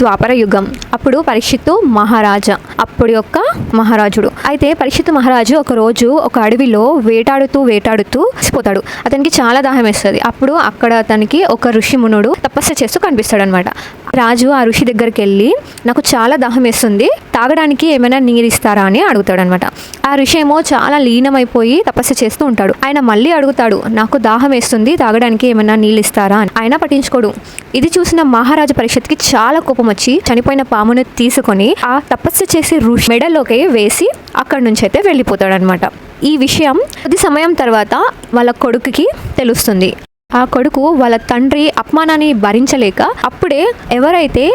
ద్వాపర యుగం. అప్పుడు పరీక్షిత్తు మహారాజా అప్పుడు యొక్క మహారాజుడు. అయితే పరీక్షిత్తు మహారాజు ఒక రోజు ఒక అడవిలో వేటాడుతూ వేటాడుతూ పోతాడు. అతనికి చాలా దాహం వేస్తుంది. అప్పుడు అక్కడ అతనికి ఒక ఋషి మునుడు తపస్సు చేస్తూ కనిపిస్తాడు అనమాట రాజు ఆ ఋషి దగ్గరికి వెళ్ళి నాకు చాలా దాహం వేస్తుంది తాగడానికి ఏమైనా నీరు ఇస్తారా? అని అడుగుతాడు అనమాట ఆ ఋషి ఏమో చాలా లీనమైపోయి తపస్సు చేస్తూ ఉంటాడు. ఆయన మళ్ళీ అడుగుతాడు నాకు దాహం వేస్తుంది తాగడానికి ఏమైనా నీళ్ళు ఇస్తారా? అని. ఆయన పట్టించుకోడు. ఇది చూసిన మహారాజు పరిషత్కి చాలా కోపం వచ్చి చనిపోయిన పామును తీసుకొని ఆ తపస్సు చేసే ఋషి మెడలోకి వేసి అక్కడి నుంచి అయితే వెళ్ళిపోతాడు అనమాట ఈ విషయం కొద్ది సమయం తర్వాత వాళ్ళ కొడుకుకి తెలుస్తుంది. ఆ కొడుకు వాళ్ళ తండ్రి అపమానాన్ని భరించలేక అప్పుడే ఎవరైతే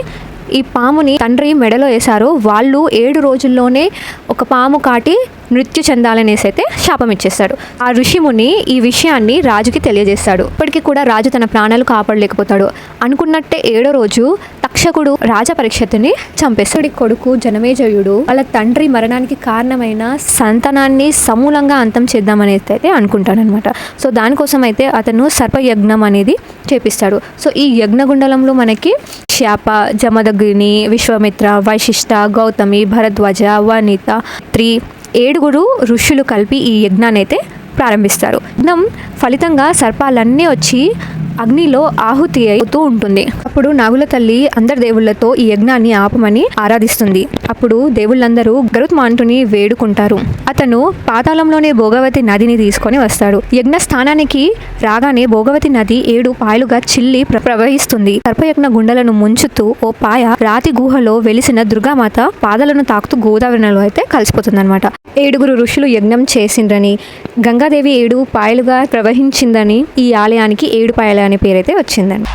ఈ పాముని తండ్రి మెడలో వేశారో వాళ్ళు ఏడు రోజుల్లోనే ఒక పాము కాటి మృత్యు చెందాలనేసి అయితే శాపం ఇచ్చేస్తాడు. ఆ ఋషిముని ఈ విషయాన్ని రాజుకి తెలియజేస్తాడు. ఇప్పటికీ కూడా రాజు తన ప్రాణాలు కాపాడలేకపోతాడు. అనుకున్నట్టే ఏడో రోజు తక్షకుడు రాజ పరీక్షతుని చంపేస్తాడు. కొడుకు జనమేజయుడు వాళ్ళ తండ్రి మరణానికి కారణమైన సంతానాన్ని సమూలంగా అంతం చేద్దామనేది అయితే అనుకుంటాడనమాట సో దానికోసం అయితే అతను సర్పయజ్ఞం అనేది చేపిస్తాడు. సో ఈ యజ్ఞగుండలంలో మనకి శాప జమదగ్ని విశ్వామిత్ర వైశిష్ట గౌతమి భరద్వాజ వనిత త్రి ఏడుగురు ఋషులు కలిపి ఈ యజ్ఞాన్ని అయితే ప్రారంభిస్తారు. యజ్ఞం ఫలితంగా సర్పాలన్నీ వచ్చి అగ్నిలో ఆహుతి అవుతూ ఉంటుంది. అప్పుడు నాగుల తల్లి అందరి దేవుళ్ళతో ఈ యజ్ఞాన్ని ఆపమని ఆరాధిస్తుంది. అప్పుడు దేవుళ్ళందరూ గరుత్మాంటుని వేడుకుంటారు. అతను పాతాళంలోనే భోగవతి నదిని తీసుకొని వస్తాడు. యజ్ఞ స్థానానికి రాగానే భోగవతి నది ఏడు పాయలుగా చిల్లి ప్ర- ప్రవహిస్తుంది. సర్పయజ్ఞ గుండలను ముంచుతూ ఓ పాయ రాతి గుహలో వెలిసిన దుర్గామాత పాదలను తాకుతూ గోదావరి నదిలో అయితే కలిసిపోతుంది ఏడుగురు ఋషులు యజ్ఞం చేసిండ్రని గంగాదేవి ఏడు పాయలుగా ప్రవహించిందని ఈ ఆలయానికి ఏడు పాయలు అనే పేరైతే వచ్చిందండి